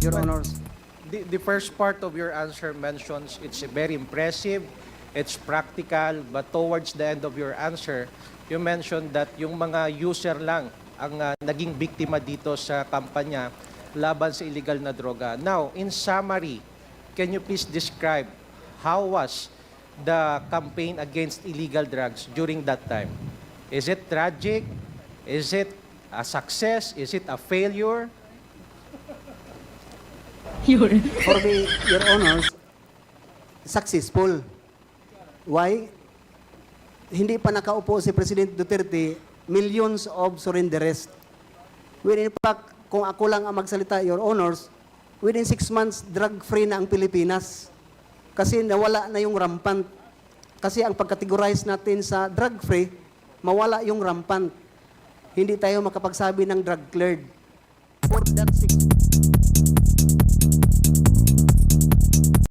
Your Well, Honors. The, the first part of your answer mentions it's very impressive, it's practical, but towards the end of your answer, you mentioned that yung mga user lang ang ah, naging biktima dito sa kampanya laban sa illegal na droga. Now, in summary, can you please describe how was the campaign against illegal drugs during that time? Is it tragic? Is it a success? Is it a failure? Your For me, Your Honors, successful. Why? Hindi pa nakaupo si President Duterte, millions of surrenderers. When in fact, kung ako lang ang magsalita, Your Honors, within six months, drug-free na ang Pilipinas. Kasi nawala na yung rampant. Kasi ang pagkategorize natin sa drug-free, mawala yung rampant. Hindi tayo makapagsabi ng drug-cleared. For that six